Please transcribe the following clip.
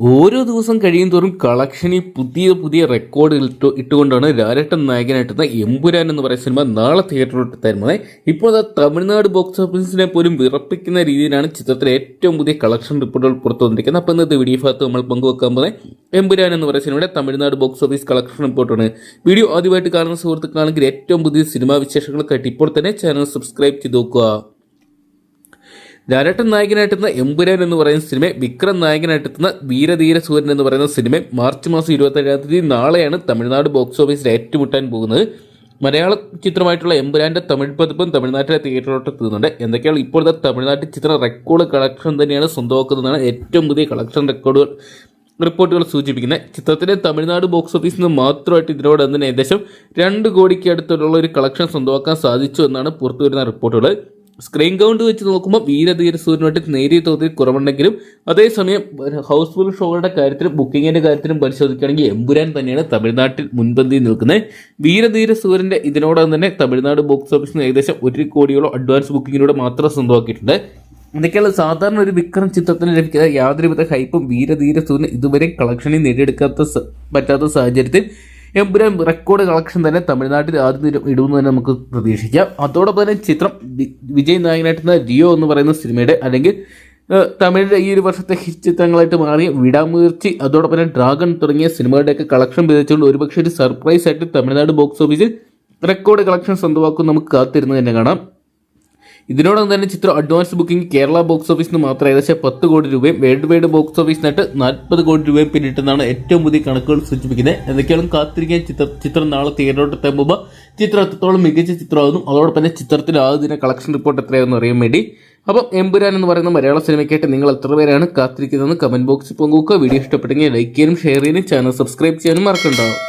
ഓരോ ദിവസം കഴിയും തോറും കളക്ഷനിൽ പുതിയ പുതിയ റെക്കോർഡുകൾ ഇട്ട് ഇട്ടുകൊണ്ടാണ് രാരട്ടൻ നായകനായിട്ടുന്ന എമ്പുരാൻ എന്ന് പറയുന്ന സിനിമ നാളെ തിയേറ്ററിലോട്ട് തരുന്നത് ഇപ്പോൾ അത് തമിഴ്നാട് ബോക്സ് ഓഫീസിനെ പോലും വിറപ്പിക്കുന്ന രീതിയിലാണ് ചിത്രത്തിലെ ഏറ്റവും പുതിയ കളക്ഷൻ റിപ്പോർട്ടുകൾ പുറത്തു വന്നിരിക്കുന്നത് അപ്പോൾ ഇന്നത്തെ വീഡിയോ ഭാഗത്ത് നമ്മൾ പങ്കുവെക്കാൻ പോകുന്നത് എമ്പുരാൻ എന്ന് പറയുന്ന സിനിമയുടെ തമിഴ്നാട് ബോക്സ് ഓഫീസ് കളക്ഷൻ റിപ്പോർട്ടാണ് വീഡിയോ ആദ്യമായിട്ട് കാണുന്ന സുഹൃത്തുക്കളാണെങ്കിൽ ഏറ്റവും പുതിയ സിനിമാ വിശേഷങ്ങളൊക്കെ ആയിട്ട് ഇപ്പോൾ തന്നെ ചാനൽ സബ്സ്ക്രൈബ് ചെയ്ത് നോക്കുക. ലാലേട്ടൻ നായകനായിട്ടെത്തുന്ന എമ്പുരാൻ എന്ന് പറയുന്ന സിനിമ വിക്രം നായകനായിട്ടെത്തുന്ന വീരധീര സൂര്യൻ എന്ന് പറയുന്ന സിനിമ മാർച്ച് മാസം ഇരുപത്തേഴാം തീയതി നാളെയാണ് തമിഴ്നാട് ബോക്സ് ഓഫീസിൽ ഏറ്റുമുട്ടാൻ പോകുന്നത്. മലയാള ചിത്രമായിട്ടുള്ള എമ്പുരാന്റെ തമിഴ് പതിപ്പും തമിഴ്നാട്ടിലെ തിയേറ്ററിലോട്ട് എത്തുന്നുണ്ട്. എന്തൊക്കെയാണ് ഇപ്പോഴത്തെ തമിഴ്നാട്ടിൽ ചിത്രം റെക്കോർഡ് കളക്ഷൻ തന്നെയാണ് സ്വന്തമാക്കുന്നതാണ് ഏറ്റവും പുതിയ കളക്ഷൻ റെക്കോർഡുകൾ റിപ്പോർട്ടുകൾ സൂചിപ്പിക്കുന്നത്. ചിത്രത്തിന്റെ തമിഴ്നാട് ബോക്സ് ഓഫീസിൽ നിന്ന് മാത്രമായിട്ട് ഇതിനോട് തന്നെ ഏകദേശം രണ്ട് കോടിക്ക് അടുത്തുള്ള ഒരു കളക്ഷൻ സ്വന്തമാക്കാൻ സാധിച്ചു എന്നാണ് പുറത്തുവരുന്ന റിപ്പോർട്ടുകൾ. സ്ക്രീൻ കൗണ്ട് വെച്ച് നോക്കുമ്പോൾ വീരധീര സൂര്യനായിട്ട് നേരിയ തോതിൽ കുറവുണ്ടെങ്കിലും അതേസമയം ഹൗസ്ഫുൾ ഷോകളുടെ കാര്യത്തിലും ബുക്കിങ്ങിന്റെ കാര്യത്തിലും പരിശോധിക്കുകയാണെങ്കിൽ എമ്പുരാൻ തന്നെയാണ് തമിഴ്നാട്ടിൽ മുൻപന്തിയിൽ നിൽക്കുന്നത്. വീരധീര സൂര്യന്റെ ഇതിനോടൊപ്പം തന്നെ തമിഴ്നാട് ബോക്സ് ഓഫീസിൽ നിന്ന് ഏകദേശം ഒരു കോടിയോളം അഡ്വാൻസ് ബുക്കിങ്ങിലൂടെ മാത്രം സ്വന്തമാക്കിയിട്ടുണ്ട്. എന്നൊക്കെയുള്ള സാധാരണ ഒരു വിക്രം ചിത്രത്തിന് ലഭിക്കുന്ന യാതൊരുവിധ ഹൈപ്പും വീരധീര സൂര്യൻ ഇതുവരെ കളക്ഷനിൽ നേടിയെടുക്കാത്ത പറ്റാത്ത സാഹചര്യത്തിൽ എമ്പുരാൻ റെക്കോർഡ് കളക്ഷൻ തന്നെ തമിഴ്നാട്ടിൽ ആദ്യം ഇടുമെന്ന് തന്നെ നമുക്ക് പ്രതീക്ഷിക്കാം. അതോടൊപ്പം തന്നെ ചിത്രം വിജയ് നായകനായിട്ടുന്ന ജിയോ എന്ന് പറയുന്ന സിനിമയുടെ അല്ലെങ്കിൽ തമിഴിലെ ഈ ഒരു വർഷത്തെ ഹിറ്റ് ചിത്രങ്ങളായിട്ട് മാറിയ വിടാമുയർച്ചി അതോടൊപ്പം തന്നെ ഡ്രാഗൺ തുടങ്ങിയ സിനിമകളുടെയൊക്കെ കളക്ഷൻ വിധിച്ചുകൊണ്ട് ഒരുപക്ഷെ ഒരു സർപ്രൈസ് ആയിട്ട് തമിഴ്നാട് ബോക്സ് ഓഫീസിൽ റെക്കോർഡ് കളക്ഷൻ സ്വന്തമാക്കും നമുക്ക് കാത്തിരുന്ന് തന്നെ കാണാം. ഇതിനോടൊപ്പം തന്നെ ചിത്രം അഡ്വാൻസ് ബുക്കിംഗ് കേരള ബോക്സ് ഓഫീസിന് മാത്രം ഏകദേശം പത്ത് കോടി രൂപയും വേൾഡ് വൈഡ് ബോക്സ് ഓഫീസിനായിട്ട് നാൽപ്പത് കോടി രൂപയും പിന്നിട്ടെന്നാണ് ഏറ്റവും പുതിയ കണക്കുകൾ സൂചിപ്പിക്കുന്നത്. എന്തൊക്കെയാണ് കാത്തിരിക്കാൻ ചിത്രം ചിത്രം നാളെ തിയേറ്ററിലോട്ട് എത്തുമ്പോൾ ചിത്രം എത്രത്തോളം മികച്ച ചിത്രമാകുന്നു? അതോടൊപ്പം തന്നെ ചിത്രത്തിന്റെ ആദ്യ ദിന കളക്ഷൻ റിപ്പോർട്ട് എത്രയാണെന്ന് അറിയാൻ വേണ്ടി. അപ്പം എമ്പുരാൻ എന്ന് പറയുന്ന മലയാള സിനിമയ്ക്കായിട്ട് നിങ്ങൾ എത്ര പേരാണ് കാത്തിരിക്കുന്നതെന്ന് കമന്റ് ബോക്സിൽ പങ്കുവെക്കുക. വീഡിയോ ഇഷ്ടപ്പെട്ടെങ്കിൽ ലൈക്ക് ചെയ്യാനും ഷെയർ ചെയ്യാനും ചാനൽ സബ്സ്ക്രൈബ് ചെയ്യാനും മറക്കണ്ടാവും